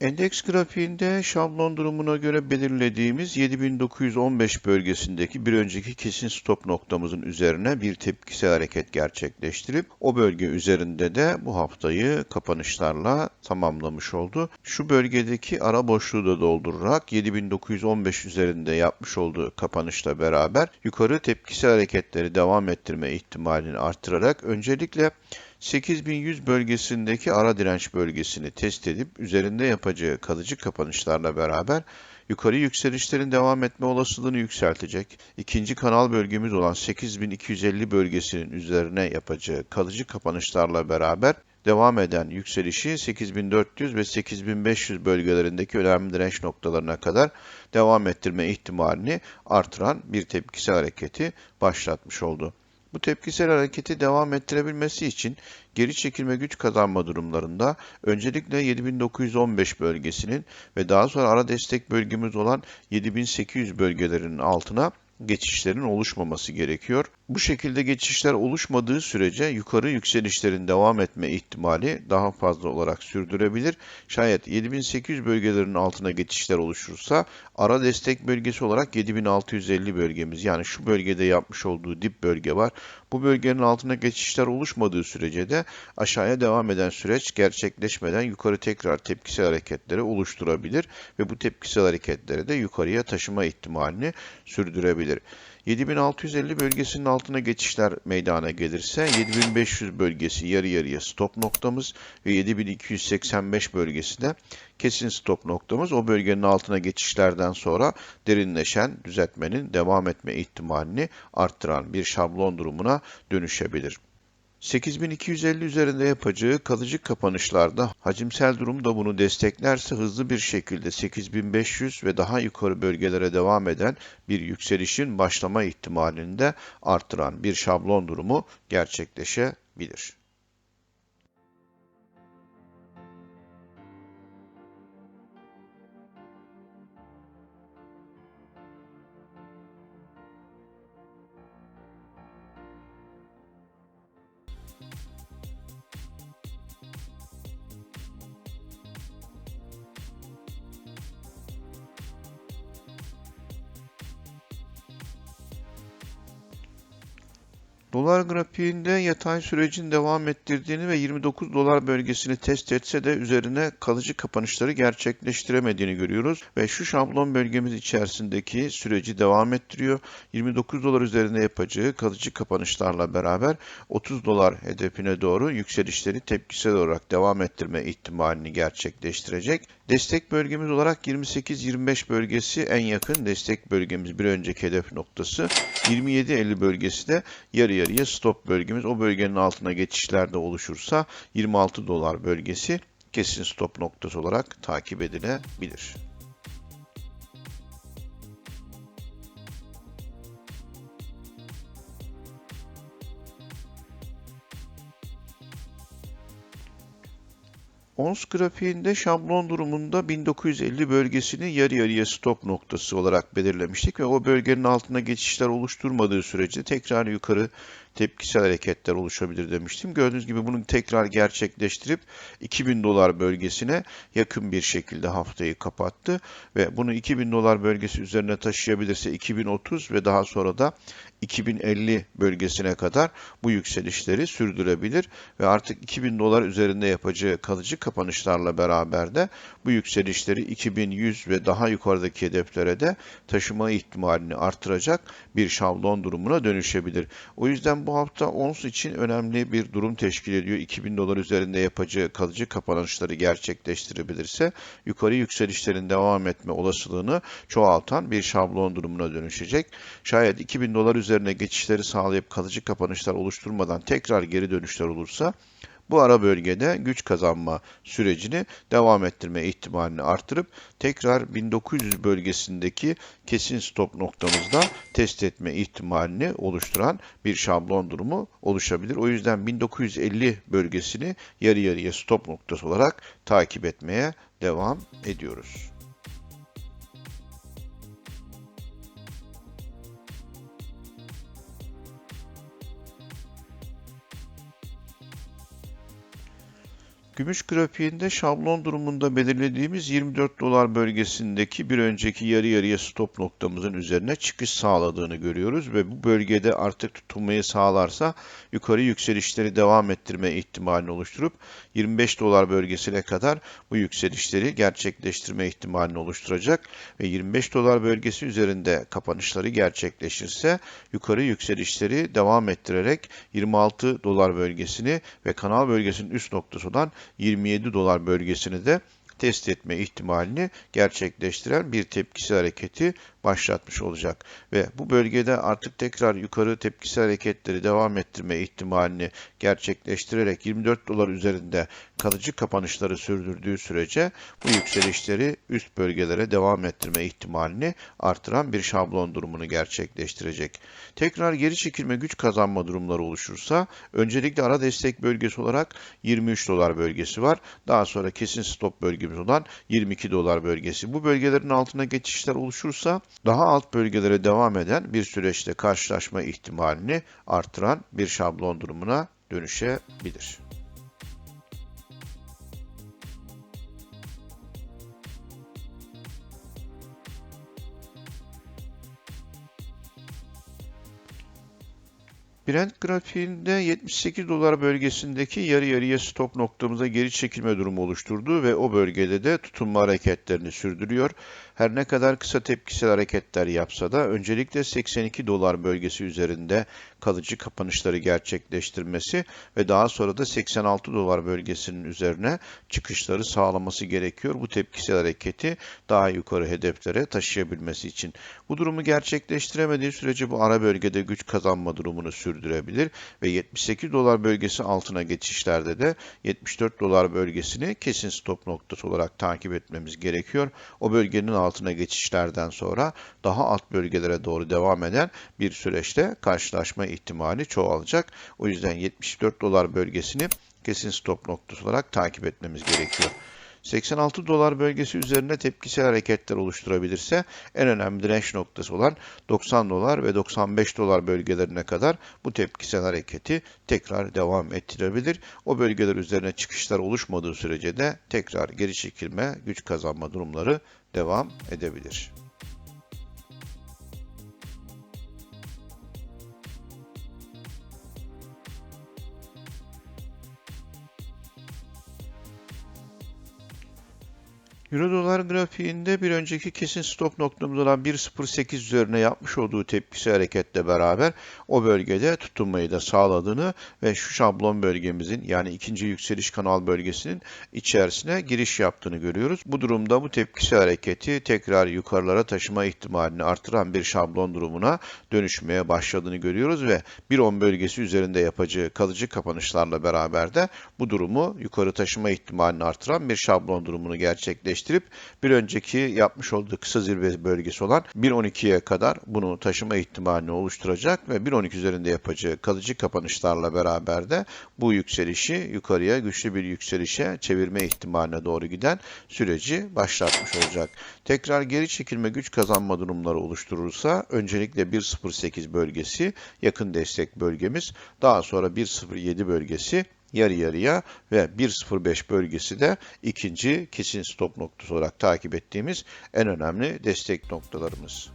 Endeks grafiğinde şablon durumuna göre belirlediğimiz 7915 bölgesindeki bir önceki kesin stop noktamızın üzerine bir tepkisel hareket gerçekleştirip o bölge üzerinde de bu haftayı kapanışlarla tamamlamış oldu. Şu bölgedeki ara boşluğu da doldurarak 7915 üzerinde yapmış olduğu kapanışla beraber yukarı tepkisel hareketleri devam ettirme ihtimalini arttırarak öncelikle 8100 bölgesindeki ara direnç bölgesini test edip üzerinde yapacağı kalıcı kapanışlarla beraber yukarı yükselişlerin devam etme olasılığını yükseltecek. İkinci kanal bölgemiz olan 8250 bölgesinin üzerine yapacağı kalıcı kapanışlarla beraber devam eden yükselişi 8400 ve 8500 bölgelerindeki önemli direnç noktalarına kadar devam ettirme ihtimalini artıran bir tepkisel hareketi başlatmış oldu. Bu tepkisel hareketi devam ettirebilmesi için geri çekilme güç kazanma durumlarında öncelikle 7915 bölgesinin ve daha sonra ara destek bölgemiz olan 7800 bölgelerinin altına geçişlerin oluşmaması gerekiyor. Bu şekilde geçişler oluşmadığı sürece yukarı yükselişlerin devam etme ihtimali daha fazla olarak sürdürebilir. Şayet 7800 bölgelerinin altına geçişler oluşursa ara destek bölgesi olarak 7650 bölgemiz yani şu bölgede yapmış olduğu dip bölge var. Bu bölgenin altına geçişler oluşmadığı sürece de aşağıya devam eden süreç gerçekleşmeden yukarı tekrar tepkisel hareketleri oluşturabilir ve bu tepkisel hareketleri de yukarıya taşıma ihtimalini sürdürebilir. 7650 bölgesinin altına geçişler meydana gelirse 7500 bölgesi yarı yarıya stop noktamız ve 7285 bölgesi de kesin stop noktamız. O bölgenin altına geçişlerden sonra derinleşen düzeltmenin devam etme ihtimalini arttıran bir şablon durumuna dönüşebilir. 8250 üzerinde yapacağı kalıcı kapanışlarda hacimsel durum da bunu desteklerse hızlı bir şekilde 8500 ve daha yukarı bölgelere devam eden bir yükselişin başlama ihtimalini de artıran bir şablon durumu gerçekleşebilir. Dolar grafiğinde yatay sürecin devam ettirdiğini ve 29 dolar bölgesini test etse de üzerine kalıcı kapanışları gerçekleştiremediğini görüyoruz. Ve şu şablon bölgemiz içerisindeki süreci devam ettiriyor. 29 dolar üzerinde yapacağı kalıcı kapanışlarla beraber 30 dolar hedefine doğru yükselişleri tepkisel olarak devam ettirme ihtimalini gerçekleştirecek. Destek bölgemiz olarak 28-25 bölgesi en yakın destek bölgemiz bir önceki hedef noktası. 27-50 bölgesi de yarı yarıya stop bölgemiz. O bölgenin altına geçişlerde oluşursa 26 dolar bölgesi kesin stop noktası olarak takip edilebilir. Ons grafiğinde şablon durumunda 1950 bölgesini yarı yarıya stop noktası olarak belirlemiştik ve o bölgenin altına geçişler oluşturmadığı sürece tekrar yukarı tepkisel hareketler oluşabilir demiştim. Gördüğünüz gibi bunu tekrar gerçekleştirip 2000 dolar bölgesine yakın bir şekilde haftayı kapattı ve bunu 2000 dolar bölgesi üzerine taşıyabilirse 2030 ve daha sonra da 2050 bölgesine kadar bu yükselişleri sürdürebilir ve artık 2000 dolar üzerinde yapacağı kalıcı kapanışlarla beraber de bu yükselişleri 2100 ve daha yukarıdaki hedeflere de taşıma ihtimalini artıracak bir şablon durumuna dönüşebilir. O yüzden bu hafta ons için önemli bir durum teşkil ediyor. 2000 dolar üzerinde yapacağı kalıcı kapanışları gerçekleştirebilirse yukarı yükselişlerin devam etme olasılığını çoğaltan bir şablon durumuna dönüşecek. Şayet 2000 dolar üzerine geçişleri sağlayıp kalıcı kapanışlar oluşturmadan tekrar geri dönüşler olursa bu ara bölgede güç kazanma sürecini devam ettirme ihtimalini artırıp tekrar 1900 bölgesindeki kesin stop noktamızda test etme ihtimalini oluşturan bir şablon durumu oluşabilir. O yüzden 1950 bölgesini yarı yarıya stop noktası olarak takip etmeye devam ediyoruz. Gümüş grafiğinde şablon durumunda belirlediğimiz 24 dolar bölgesindeki bir önceki yarı yarıya stop noktamızın üzerine çıkış sağladığını görüyoruz ve bu bölgede artık tutunmayı sağlarsa yukarı yükselişleri devam ettirme ihtimalini oluşturup 25 dolar bölgesine kadar bu yükselişleri gerçekleştirme ihtimalini oluşturacak ve 25 dolar bölgesi üzerinde kapanışları gerçekleşirse yukarı yükselişleri devam ettirerek 26 dolar bölgesini ve kanal bölgesinin üst noktası olan 27 dolar bölgesini de test etme ihtimalini gerçekleştiren bir tepkisi hareketi başlatmış olacak. Ve bu bölgede artık tekrar yukarı tepkisi hareketleri devam ettirme ihtimalini gerçekleştirerek 24 dolar üzerinde kalıcı kapanışları sürdürdüğü sürece bu yükselişleri üst bölgelere devam ettirme ihtimalini artıran bir şablon durumunu gerçekleştirecek. Tekrar geri çekilme güç kazanma durumları oluşursa öncelikle ara destek bölgesi olarak 23 dolar bölgesi var. Daha sonra kesin stop bölgemiz olan 22 dolar bölgesi. Bu bölgelerin altına geçişler oluşursa daha alt bölgelere devam eden bir süreçte karşılaşma ihtimalini artıran bir şablon durumuna dönüşebilir. Brent grafiğinde 78 dolar bölgesindeki yarı yarıya stop noktamıza geri çekilme durumu oluşturdu ve o bölgede de tutunma hareketlerini sürdürüyor. Her ne kadar kısa tepkisel hareketler yapsa da öncelikle 82 dolar bölgesi üzerinde kalıcı kapanışları gerçekleştirmesi ve daha sonra da 86 dolar bölgesinin üzerine çıkışları sağlaması gerekiyor. Bu tepkisel hareketi daha yukarı hedeflere taşıyabilmesi için. Bu durumu gerçekleştiremediği sürece bu ara bölgede güç kazanma durumunu sürdürebilir ve 78 dolar bölgesi altına geçişlerde de 74 dolar bölgesini kesin stop noktası olarak takip etmemiz gerekiyor. O bölgenin altına geçişlerden sonra daha alt bölgelere doğru devam eden bir süreçte karşılaşma ihtimali çoğalacak. O yüzden 74 dolar bölgesini kesin stop noktası olarak takip etmemiz gerekiyor. 86 dolar bölgesi üzerine tepkisel hareketler oluşturabilirse en önemli direnç noktası olan 90 dolar ve 95 dolar bölgelerine kadar bu tepkisel hareketi tekrar devam ettirebilir. O bölgeler üzerine çıkışlar oluşmadığı sürece de tekrar geri çekilme, güç kazanma durumları devam edebilir. Euro dolar grafiğinde bir önceki kesin stop noktamız olan 1.08 üzerine yapmış olduğu tepkisi hareketle beraber o bölgede tutunmayı da sağladığını ve şu şablon bölgemizin yani ikinci yükseliş kanal bölgesinin içerisine giriş yaptığını görüyoruz. Bu durumda bu tepkisi hareketi tekrar yukarılara taşıma ihtimalini artıran bir şablon durumuna dönüşmeye başladığını görüyoruz ve 1.10 bölgesi üzerinde yapacağı kalıcı kapanışlarla beraber de bu durumu yukarı taşıma ihtimalini artıran bir şablon durumunu gerçekleştirdi gerçekleştirip bir önceki yapmış olduğu kısa zirve bölgesi olan 1.12'ye kadar bunu taşıma ihtimalini oluşturacak ve 1.12 üzerinde yapacağı kalıcı kapanışlarla beraber de bu yükselişi yukarıya güçlü bir yükselişe çevirme ihtimaline doğru giden süreci başlatmış olacak. Tekrar geri çekilme güç kazanma durumları oluşturursa öncelikle 1.08 bölgesi yakın destek bölgemiz daha sonra 1.07 bölgesi yarı yarıya ve 1.05 bölgesi de ikinci kesin stop noktası olarak takip ettiğimiz en önemli destek noktalarımız.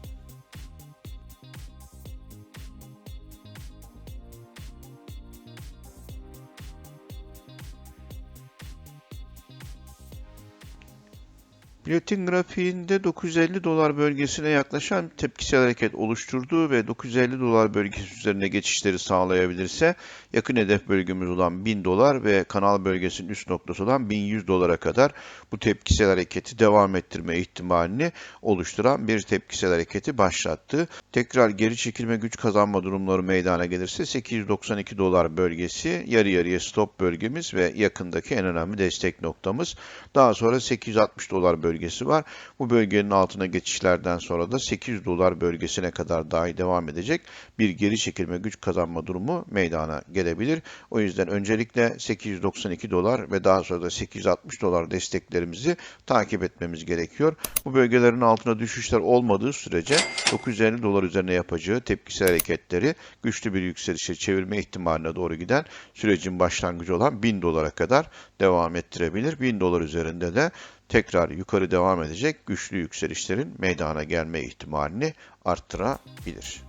Platin grafiğinde 950 dolar bölgesine yaklaşan tepkisel hareket oluşturduğu ve 950 dolar bölgesi üzerine geçişleri sağlayabilirse yakın hedef bölgemiz olan 1000 dolar ve kanal bölgesinin üst noktası olan 1100 dolara kadar bu tepkisel hareketi devam ettirme ihtimalini oluşturan bir tepkisel hareketi başlattı. Tekrar geri çekilme güç kazanma durumları meydana gelirse 892 dolar bölgesi yarı yarıya stop bölgemiz ve yakındaki en önemli destek noktamız. Daha sonra 860 dolar bölgesi bölgesi var. Bu bölgenin altına geçişlerden sonra da 800 dolar bölgesine kadar dahi devam edecek bir geri çekilme güç kazanma durumu meydana gelebilir. O yüzden öncelikle 892 dolar ve daha sonra da 860 dolar desteklerimizi takip etmemiz gerekiyor. Bu bölgelerin altına düşüşler olmadığı sürece 950 dolar üzerine yapacağı tepkisel hareketleri güçlü bir yükselişe çevirme ihtimaline doğru giden sürecin başlangıcı olan 1000 dolara kadar devam ettirebilir. 1000 dolar üzerinde de tekrar yukarı devam edecek güçlü yükselişlerin meydana gelme ihtimalini arttırabilir.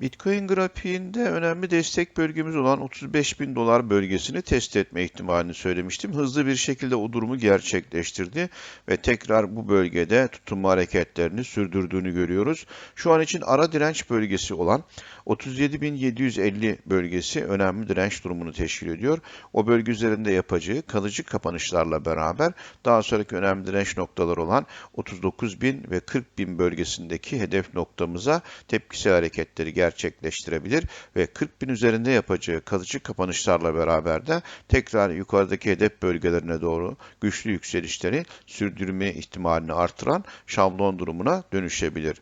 Bitcoin grafiğinde önemli destek bölgemiz olan 35 bin dolar bölgesini test etme ihtimalini söylemiştim. Hızlı bir şekilde o durumu gerçekleştirdi ve tekrar bu bölgede tutunma hareketlerini sürdürdüğünü görüyoruz. Şu an için ara direnç bölgesi olan 37.750 bölgesi önemli direnç durumunu teşkil ediyor. O bölge üzerinde yapacağı kalıcı kapanışlarla beraber daha sonraki önemli direnç noktaları olan 39.000 ve 40.000 bölgesindeki hedef noktamıza tepkisel hareketleri gerçekleştirebilir ve 40.000 üzerinde yapacağı kalıcı kapanışlarla beraber de tekrar yukarıdaki hedef bölgelerine doğru güçlü yükselişleri sürdürme ihtimalini artıran şablon durumuna dönüşebilir.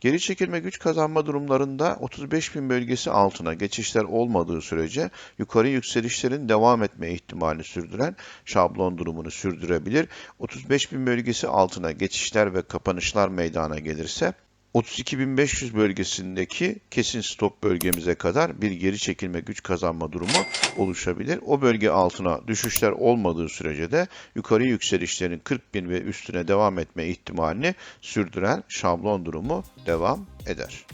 Geri çekilme güç kazanma durumlarında 35.000 bölgesi altına geçişler olmadığı sürece yukarı yükselişlerin devam etme ihtimalini sürdüren şablon durumunu sürdürebilir. 35.000 bölgesi altına geçişler ve kapanışlar meydana gelirse 32.500 bölgesindeki kesin stop bölgemize kadar bir geri çekilme güç kazanma durumu oluşabilir. O bölge altına düşüşler olmadığı sürece de yukarı yükselişlerin 40.000 ve üstüne devam etme ihtimalini sürdüren şablon durumu devam eder.